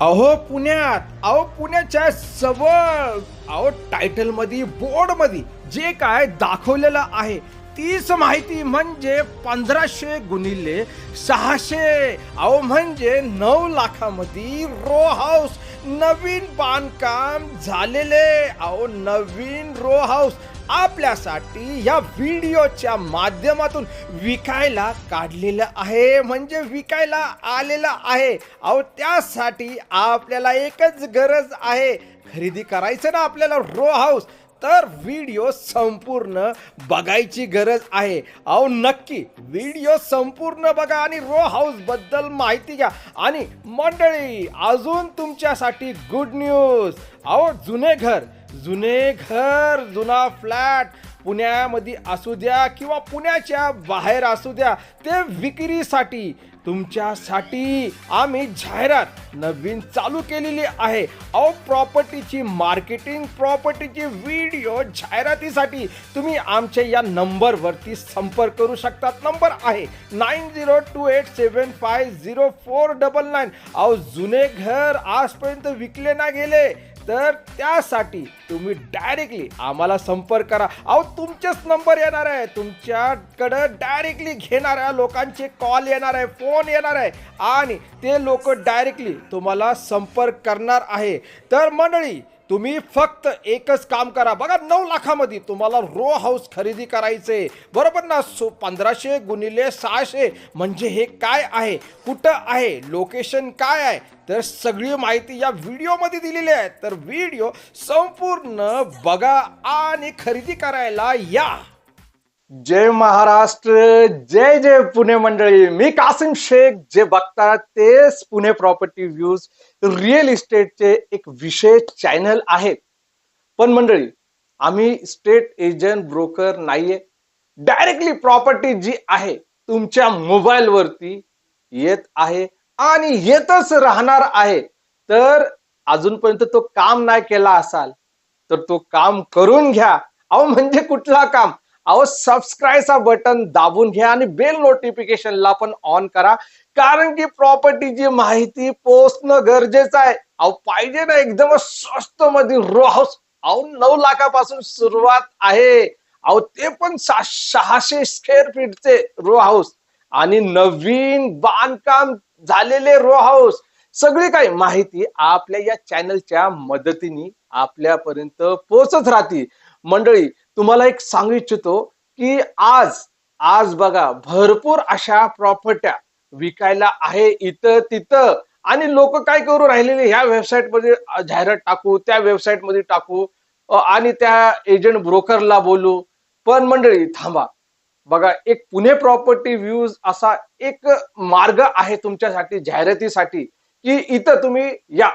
अहो पुण्यात अहो पुण्याच्या जवळ अहो टायटलमध्ये बोर्डमध्ये जे काय दाखवलेलं आहे तीच माहिती म्हणजे पंधराशे गुणिले सहाशे. अहो म्हणजे नऊ लाखामध्ये रो हाऊस नवीन बांधकाम झालेले. अहो नवीन रो हाऊस आपल्यासाठी या व्हिडिओच्या माध्यमातून विकायला काढलेलं आहे. म्हणजे विकायला आलेलं आहे. अहो त्यासाठी आपल्याला एकच गरज आहे. खरेदी करायचं ना आपल्याला रो हाऊस तर व्हिडिओ संपूर्ण बघायची गरज आहे. अहो नक्की व्हिडिओ संपूर्ण बघा आणि रो हाऊसबद्दल माहिती घ्या. आणि मंडळी अजून तुमच्यासाठी गुड न्यूज अहो जुने घर जुने घर जुना फ्लॅट पुण्यामध्ये असू द्या किंवा पुण्याच्या बाहेर असू द्या ते विक्रीसाठी तुमच्यासाठी आम्ही जाहिरात नवीन चालू केलेली आहे. अहो प्रॉपर्टीची मार्केटिंग प्रॉपर्टीची व्हिडिओ जाहिरातीसाठी तुम्ही आमच्या या नंबरवरती संपर्क करू शकतात. नंबर आहे nine zero two eight seven five zero four double nine. अहो जुने घर आजपर्यंत विकले ना गेले. तर त्यासाठी तुम्ही डायरेक्टली आम्हाला संपर्क करा. अहो तुमचेच नंबर येणार आहे. तुमच्याकडं डायरेक्टली घेणाऱ्या लोकांचे कॉल येणार आहे फोन येणार आहे. आणि ते लोक डायरेक्टली तुम्हाला संपर्क करणार आहे. तर मंडळी तुम्ही फक्त एकच काम करा. बघा नऊ लाखामध्ये तुम्हाला रो हाऊस खरेदी करायचे बरोबर ना? सो पंधराशे गुणिले सहाशे म्हणजे हे काय आहे? कुठं आहे? लोकेशन काय आहे? तर सगळी माहिती या व्हिडिओमध्ये दिलेली आहे. तर व्हिडिओ संपूर्ण बघा आणि खरेदी करायला या. जय महाराष्ट्र जय जय पुणे मंडळी. मी कासिम शेख जे बघतात तेच पुणे प्रॉपर्टी व्ह्यूज रिअल इस्टेटचे एक विशेष चॅनल आहे. पण मंडळी आम्ही स्टेट एजंट ब्रोकर नाहीये. डायरेक्टली प्रॉपर्टी जी आहे तुमच्या मोबाईलवरती येत आहे आणि येतच राहणार आहे. तर अजूनपर्यंत तो काम नाही केला असाल तर तो काम करून घ्या. अहो म्हणजे कुठला काम? अहो सबस्क्राईबचा बटन दाबून घ्या आणि बेल नोटिफिकेशनला पण ऑन करा. कारण की प्रॉपर्टीची माहिती पोचणं गरजेचं आहे. अहो पाहिजे ना एकदम स्वस्त मध्ये रो हाऊस अहो नऊ लाखापासून सुरुवात आहे. अहो ते पण सहाशे स्क्वेअर फीटचे रो हाऊस आणि नवीन बांधकाम झालेले रो हाऊस सगळी काही माहिती आपल्या या चॅनलच्या मदतीने आपल्यापर्यंत पोहोचत राहते मंडळी तुम्हाला एक सांगू इच्छितो की आज आज बघा भरपूर अशा प्रॉपर्ट्या विकायला आहे इथं तिथं. आणि लोक काय करू राहिलेले ह्या वेबसाईटमध्ये जाहिरात टाकू त्या वेबसाईटमध्ये टाकू आणि त्या एजंट ब्रोकरला बोलू. पण मंडळी थांबा. बघा एक पुणे प्रॉपर्टी व्ह्यूज असा एक मार्ग आहे तुमच्यासाठी जाहिरातीसाठी की इथं तुम्ही या.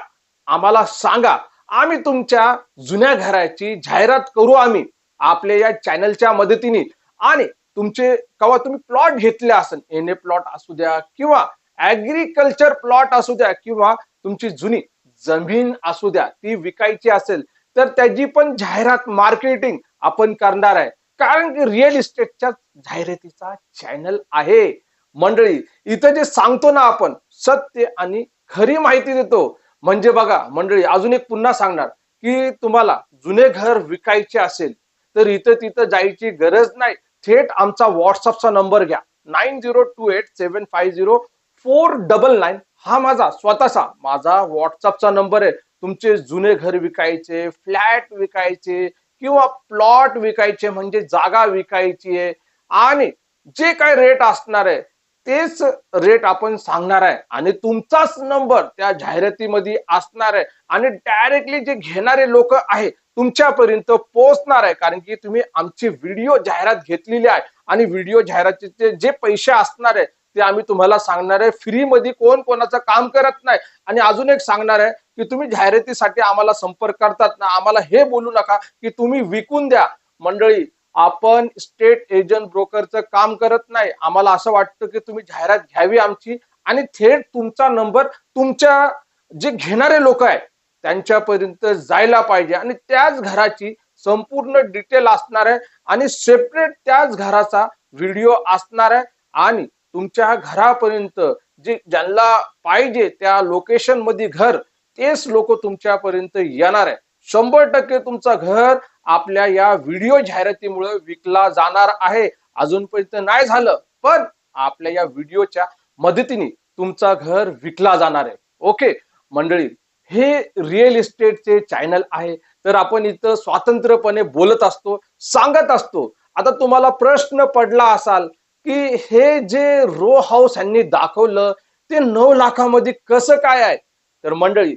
आम्हाला सांगा आम्ही तुमच्या जुन्या घराची जाहिरात करू आम्ही आपल्या या चॅनलच्या मदतीने. आणि तुमचे कवा तुम्ही प्लॉट घेतले असेल एन ए प्लॉट असू द्या किंवा ऍग्रिकल्चर प्लॉट असू द्या किंवा तुमची जुनी जमीन असू द्या ती विकायची असेल तर त्याची पण जाहिरात मार्केटिंग आपण करणार आहे. कारण की रिअल इस्टेटच्या जाहिरातीचा चॅनल आहे. मंडळी इथं जे सांगतो ना आपण सत्य आणि खरी माहिती देतो. म्हणजे बघा मंडळी अजून एक पुन्हा सांगणार की तुम्हाला जुने घर विकायचे असेल तर इथं तिथं जायची गरज नाही. थेट आमचा व्हॉट्सअपचा नंबर घ्या. Nine zero two eight seven five zero four double nine हा माझा स्वतःचा माझा व्हॉट्सअपचा नंबर आहे. तुमचे जुने घर विकायचे फ्लॅट विकायचे किंवा प्लॉट विकायचे म्हणजे जागा विकायची आहे. आणि जे काय रेट असणार आहे तेच रेट आपण सांगणार आहे. आणि तुमचाच नंबर त्या जाहिरातीमध्ये असणार आहे. आणि डायरेक्टली जे घेणारे लोक आहे तुमच्यापर्यंत पोहोचणार आहे. कारण की तुम्ही आमची व्हिडिओ जाहिरात घेतलेली आहे. आणि व्हिडिओ जाहिरातीचे जे पैसे असणार आहे ते आम्ही तुम्हाला सांगणार आहे. फ्री मध्ये कोण कोणाचं काम करत नाही. आणि अजून एक सांगणार आहे की तुम्ही जाहिरातीसाठी आम्हाला संपर्क करतात ना आम्हाला हे बोलू नका की तुम्ही विकून द्या. मंडळी आपण स्टेट एजंट ब्रोकरचं काम करत नाही. आम्हाला असं वाटतं की तुम्ही जाहिरात घ्यावी आमची आणि थेट तुमचा नंबर तुमच्या जे घेणारे लोक आहे त्यांच्यापर्यंत जायला पाहिजे आणि त्याच घराची संपूर्ण डिटेल असणार आहे आणि सेपरेट त्याच घराचा व्हिडिओ असणार आहे आणि तुमच्या घरापर्यंत जे ज्यांना पाहिजे त्या लोकेशनमध्ये घर तेच लोक तुमच्यापर्यंत येणार आहे. शंभर टक्के तुमचं घर आपल्या या व्हिडिओ जाहिरातीमुळे विकला जाणार आहे. अजूनपर्यंत नाही झालं पण आपल्या या व्हिडिओच्या मदतीने तुमचा घर विकला जाणार आहे. ओके? मंडळी हे रिअल इस्टेटचे चॅनल आहे. तर आपण इथं स्वातंत्र्यपणे बोलत असतो सांगत असतो. आता तुम्हाला प्रश्न पडला असाल की हे जे रो हाऊस यांनी दाखवलं ते नऊ लाखामध्ये कसं काय आहे? तर मंडळी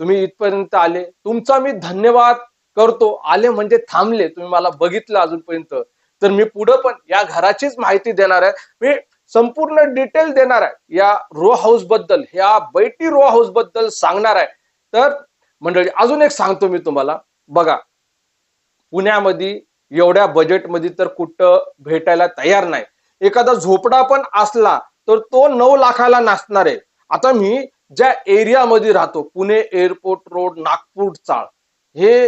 तुम्ही इथपर्यंत आले. तुमचा मी धन्यवाद. करतो आले म्हणजे थांबले तुम्ही मला बघितलं अजूनपर्यंत. तर मी पुढं पण या घराचीच माहिती देणार आहे. मी संपूर्ण डिटेल देणार आहे. या रो हाऊसबद्दल या बैठी रो हाऊसबद्दल सांगणार आहे. तर मंडळी अजून एक सांगतो मी तुम्हाला. बघा पुण्यामध्ये एवढ्या बजेटमध्ये तर कुठं भेटायला तयार नाही. एखादा झोपडा पण असला तर तो नऊ लाखाला नाचणार आहे. आता मी ज्या एरियामध्ये राहतो पुणे एअरपोर्ट रोड नागपूर चाळ हे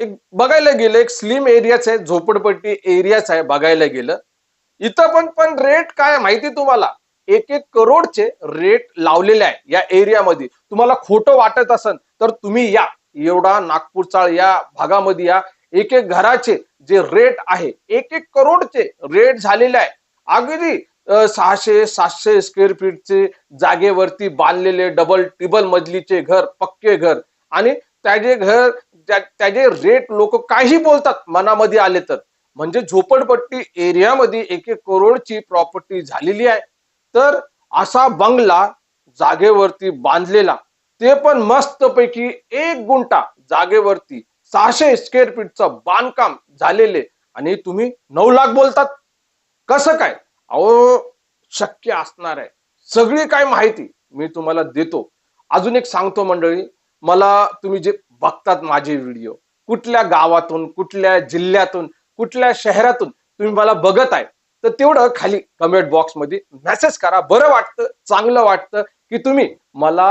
एक बघायला गेलं एक स्लिम एरियाच आहे झोपडपट्टी एरियाच आहे बघायला गेलं. इथं पण पण रेट काय आहे माहिती तुम्हाला? एक एक करोडचे रेट लावलेले आहे या एरियामध्ये तुम्हाला खोटं वाटत असेल तर तुम्ही या. एवढा नागपूरचा या भागामध्ये या. एक एक घराचे जे रेट आहे एक एक करोडचे रेट झालेले आहे. अगदी सहाशे सातशे स्क्वेअर फीटचे जागेवरती बांधलेले डबल टिबल मजलीचे घर पक्के घर. आणि त्याचे घर त्याचे रेट लोक काही बोलतात मनामध्ये आले तर. म्हणजे झोपडपट्टी एरियामध्ये एक एक करोडची प्रॉपर्टी झालेली आहे. तर असा बंगला जागेवरती बांधलेला ते पण मस्तपैकी एक गुंटा जागेवरती सहाशे स्क्वेअर फीटचं बांधकाम झालेले. आणि तुम्ही नऊ लाख बोलतात. कसं काय? अहो शक्य असणार आहे. सगळी काय माहिती मी तुम्हाला देतो. अजून एक सांगतो मंडळी मला तुम्ही जे बघतात माझे व्हिडिओ कुठल्या गावातून कुठल्या जिल्ह्यातून कुठल्या शहरातून तुम्ही मला बघत आहे तर तेवढं खाली कमेंट बॉक्समध्ये मेसेज करा. बरं वाटतं चांगलं वाटतं की तुम्ही मला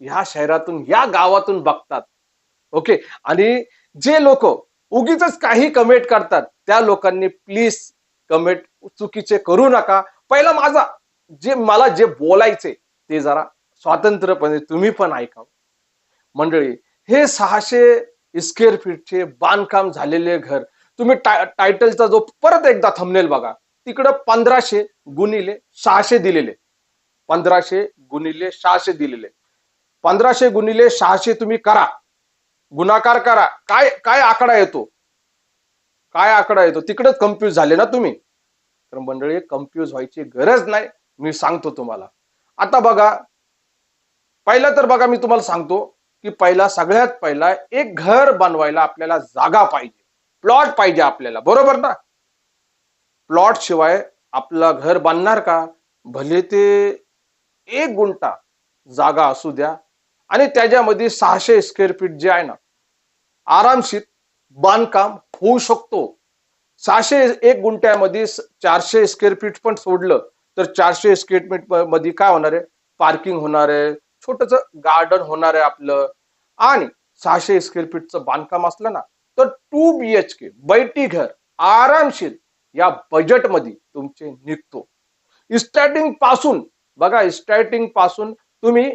ह्या शहरातून या गावातून बघतात. ओके आणि जे लोक उगीच काही कमेंट करतात त्या लोकांनी प्लीज कमेंट चुकीचे करू नका. पहिला माझा जे मला जे बोलायचे ते जरा स्वातंत्र्यपणे तुम्ही पण ऐकावं. मंडळी हे सहाशे स्क्वेअर फीटचे बांधकाम झालेले घर तुम्ही टा- टायटलचा जो परत एकदा थंबनेल बघा तिकडं पंधराशे गुणिले सहाशे दिलेले. पंधराशे गुणिले सहाशे दिलेले. पंधराशे गुणिले सहाशे तुम्ही करा. गुणाकार करा. काय काय आकडा येतो? काय आकडा येतो? तिकडेच कन्फ्यूज झाले ना तुम्ही. तर मंडळी कन्फ्यूज व्हायची गरज नाही. मी सांगतो तुम्हाला. आता बघा पहिला तर बघा मी तुम्हाला सांगतो. की पहिला सगळ्यात पहिला एक घर बनवायला आपल्याला जागा पाहिजे. प्लॉट पाहिजे आपल्याला बरोबर ना? प्लॉट शिवाय आपलं घर बांधणार का? भले ते एक गुंटा जागा असू द्या. आणि त्याच्यामध्ये सहाशे स्क्वेअर फीट जे आहे ना आरामशीर बांधकाम होऊ शकतो. सहाशे एक गुंठ्यामध्ये चारशे स्क्वेअर फीट पण सोडलं तर चारशे स्क्वेअर फीटमध्ये काय होणार आहे? पार्किंग होणार आहे. छोटस गार्डन होणार आहे आपलं. आणि सहाशे स्क्वेअर फीटचं बांधकाम असलं ना तर टू बी एच के बैठी घर आरामशीर या बजेटमध्ये तुमचे निघतो. स्टार्टिंगपासून बघा स्टार्टिंगपासून तुम्ही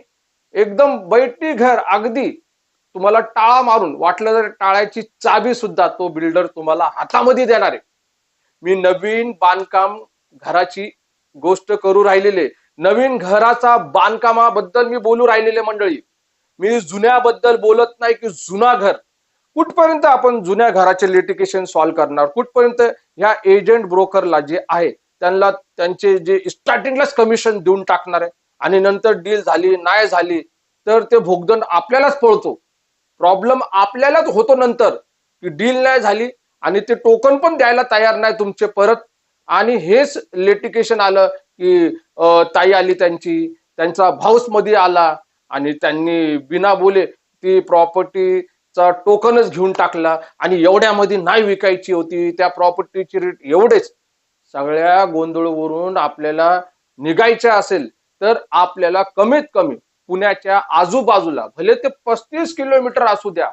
एकदम बैठी घर अगदी तुम्हाला टाळा मारून वाटलं तर टाळ्याची चाबी सुद्धा तो बिल्डर तुम्हाला हातामध्ये देणार आहे. मी नवीन बांधकाम घराची गोष्ट करू राहिलेले नवीन घराचा बांधकामाबद्दल मी बोलू राहिलेले मंडळी. मी जुन्याबद्दल बोलत नाही की जुना घर. कुठपर्यंत आपण जुन्या घराचे लिटिकेशन सॉल्व्ह करणार? कुठपर्यंत ह्या एजंट ब्रोकरला जे आहे त्यांना त्यांचे जे स्टार्टिंगलाच कमिशन देऊन टाकणार आहे? आणि नंतर डील झाली नाही झाली तर ते भोगदंड आपल्यालाच पळतो. प्रॉब्लेम आपल्यालाच होतो नंतर की डील नाही झाली आणि ते टोकन पण द्यायला तयार नाही तुमचे परत. आणि हेच लिटिकेशन आलं की ताई आली त्यांची त्यांचा भाऊसमध्ये आला आणि त्यांनी बिना बोले ती प्रॉपर्टीचा टोकनच घेऊन टाकला आणि एवढ्यामध्ये नाही विकायची होती. त्या प्रॉपर्टीची रेट एवढेच. सगळ्या गोंधळवरून आपल्याला निघायचे असेल तर आपल्याला कमीत कमी पुण्याच्या आजूबाजूला भले ते पस्तीस किलोमीटर असू द्या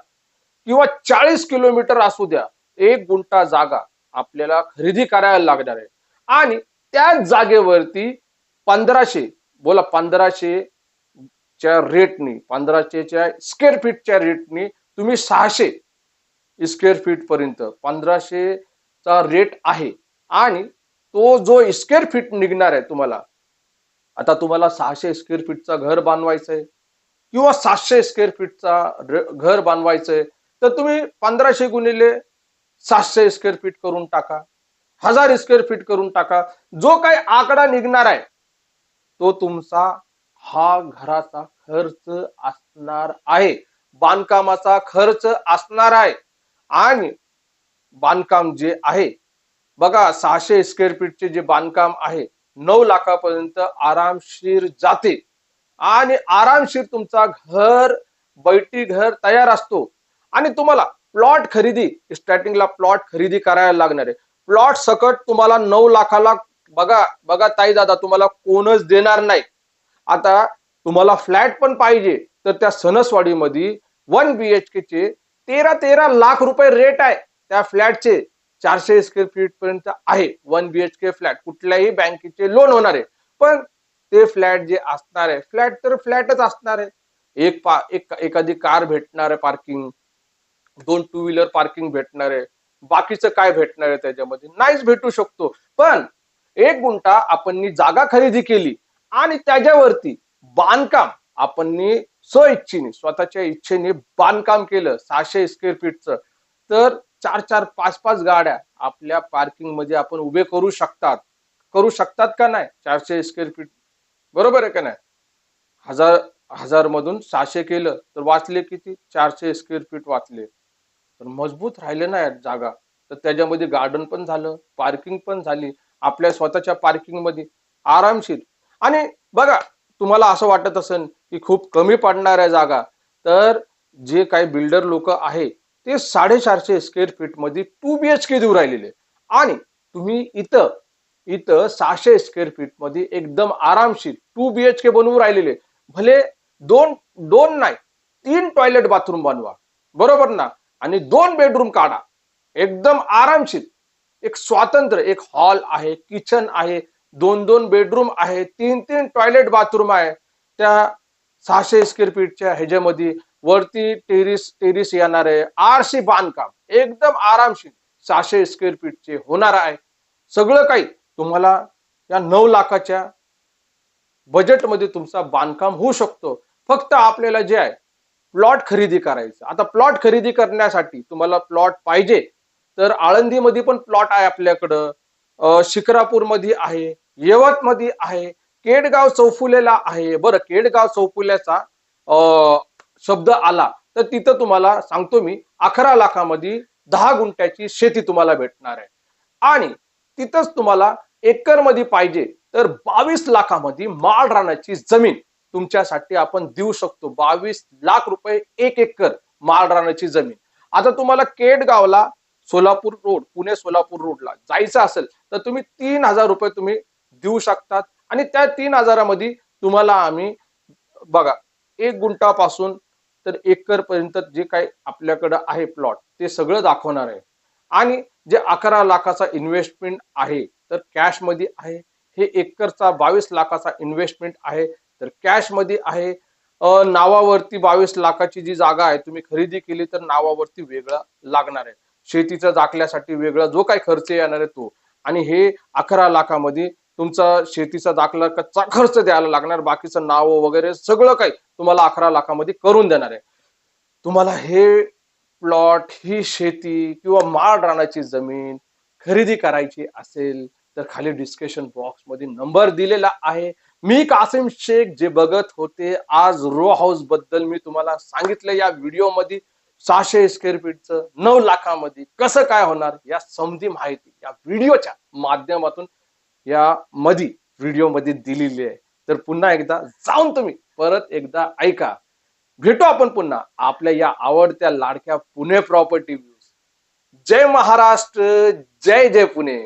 किंवा चाळीस किलोमीटर असू द्या एक गुंठा जागा आपल्याला खरेदी करायला लागणार आहे. आणि त्याच जागेवरती पंधराशे बोला पंधराशे च्या रेटनी पंधराशेच्या स्क्वेअर फीटच्या रेटनी तुम्ही सहाशे स्क्वेअर फीट पर्यंत पंधराशेचा रेट आहे. आणि तो जो स्क्वेअर फीट निघणार आहे तुम्हाला आता तुम्हाला सहाशे स्क्वेअर फीटचा घर बांधवायचं आहे किंवा सातशे स्क्वेअर फीटचा घर घर बांधवायचंय तर तुम्ही पंधराशे गुणिले सातशे स्क्वेअर फीट करून टाका. हजार स्क्वेअर फीट करून टाका. जो काही आकडा निघणार आहे तो तुमचा हा घराचा खर्च असणार आहे. बांधकामाचा खर्च असणार आहे. आणि बांधकाम जे आहे बघा सहाशे स्क्वेअर फीटचे जे बांधकाम आहे नऊ लाखापर्यंत आरामशीर जाते. आणि आरामशीर तुमचा घर बैठी घर तयार असतो. आणि तुम्हाला प्लॉट खरेदी स्टार्टिंगला प्लॉट खरेदी करायला लागणार आहे. प्लॉट सकट तुम्हाला नऊ लाखाला बघा बघा ताई दादा तुम्हाला कोणच देणार नाही. आता तुम्हाला फ्लॅट पण पाहिजे तर त्या सणसवाडीमध्ये वन बी एच के चे तेरा तेरा लाख रुपये रेट आहे त्या फ्लॅटचे. चारशे स्क्वेअर फीट पर्यंत आहे one B H K flat. कुठल्याही बँकेचे लोन होणार आहे. पण ते फ्लॅट जे असणार आहे फ्लॅट तर फ्लॅटच असणार आहे. एक पा एक एखादी कार भेटणार आहे पार्किंग दोन टू व्हीलर पार्किंग भेटणार आहे. बाकीचं काय भेटणार आहे त्याच्यामध्ये? नाहीच भेटू शकतो. पण एक गुंठा आपण जागा खरेदी केली आणि त्याच्यावरती बांधकाम आपण स्वइच्छेने स्वतःच्या इच्छेने बांधकाम केलं सहाशे स्क्वेअर फीटचं तर चार चार पाच पाच गाड्या आपल्या पार्किंगमध्ये आपण उभे करू शकतात. करू शकतात का नाही? चारशे स्क्वेअर फीट बरोबर आहे का नाही? हजार हजार मधून सहाशे केलं तर वाचले किती? चारशे स्क्वेअर फीट वाचले. तर मजबूत राहिले ना यात जागा. तर त्याच्यामध्ये गार्डन पण झालं पार्किंग पण झाली आपल्या स्वतःच्या पार्किंगमध्ये. आरामशीर. आणि बघा तुम्हाला असं वाटत असेल की खूप कमी पडणाऱ्या जागा तर जे काही बिल्डर लोक आहे ते साडेचारशे स्क्वेअर फीटमध्ये टू बी एच के देऊ राहिलेले. आणि तुम्ही इथं इथं सहाशे स्क्वेअर फीटमध्ये एकदम आरामशीर टू बी एच के बनवून राहिलेले. भले दोन दोन नाही तीन टॉयलेट बाथरूम बनवा. बरोबर ना? आणि दोन बेडरूम काढा. एकदम आरामशीर. एक स्वातंत्र्य एक हॉल आहे किचन आहे दोन दोन बेडरूम आहे तीन तीन टॉयलेट बाथरूम आहे. त्या सहाशे स्क्वेअर फीटच्या ह्याच्यामध्ये वरती टेरिस टेरिस येणार आहे. आरशी बांधकाम. एकदम आरामशीर. सहाशे स्क्वेअर फीटचे होणार आहे. सगळं काही तुम्हाला या नऊ लाखाच्या बजेटमध्ये तुमचा बांधकाम होऊ शकतो. फक्त आपल्याला जे आहे प्लॉट खरेदी करायचं. आता प्लॉट खरेदी करण्यासाठी तुम्हाला प्लॉट पाहिजे तर आळंदीमध्ये पण प्लॉट आहे आपल्याकडं. अं, शिक्रापूरमध्ये आहे यवतमध्ये आहे केडगाव चौफुलेला आहे. बरं केडगाव चौफुल्याचा शब्द आला तर तिथं तुम्हाला सांगतो मी अकरा लाखामध्ये दहा गुंठ्याची शेती तुम्हाला भेटणार आहे. आणि तिथंच तुम्हाला एकरमध्ये पाहिजे तर बावीस लाखामध्ये माळ रानाची जमीन. तुमच्यासाठी आपण देऊ शकतो. बावीस लाख रुपये एक एकर माळ रानाची जमीन. आता तुम्हाला केडगावला सोलापूर रोड पुणे सोलापूर रोडला जायचं असेल तर तुम्ही तीन हजार रुपये तुम्ही देऊ शकतात. आणि त्या तीन हजारामध्ये तुम्हाला आम्ही बघा एक गुंठापासून तर एकर पर्यंत जे काही आपल्याकडं आहे प्लॉट ते सगळं दाखवणार आहे. आणि जे अकरा लाखाचा इन्व्हेस्टमेंट आहे तर कॅशमध्ये आहे. हे एकरचा बावीस लाखाचा इन्व्हेस्टमेंट आहे. तर कॅशमध्ये आहे. नावावरती बावीस लाखाची जी जागा आहे तुम्ही खरेदी केली तर नावावरती वेगळा लागणार आहे. शेतीचा दाखल्यासाठी वेगळा जो काही खर्च येणार आहे तो. आणि हे अकरा लाखामध्ये तुमचा शेतीचा दाखला कच्चा खर्च द्यायला लागणार. बाकीचं नाव वगैरे सगळं काही तुम्हाला अकरा लाखामध्ये करून देणार आहे. तुम्हाला हे प्लॉट ही शेती किंवा माळ रानाची जमीन खरेदी करायची असेल तर खाली डिस्कशन बॉक्समध्ये नंबर दिलेला आहे. मी कासिम शेख जे बघत होते आज रो हाऊसबद्दल मी तुम्हाला सांगितलं या व्हिडिओमध्ये सहाशे स्क्वेअर फीटचं नऊ लाखामध्ये कसं काय होणार या समधी माहिती या व्हिडिओच्या माध्यमातून या मधी व्हिडिओमध्ये दिलेली आहे. तर पुन्हा एकदा जाऊन तुम्ही परत एकदा ऐका. भेटू आपण पुन्हा आपल्या या आवडत्या लाडक्या पुणे प्रॉपर्टी व्ह्यूज जय महाराष्ट्र जय जय पुणे.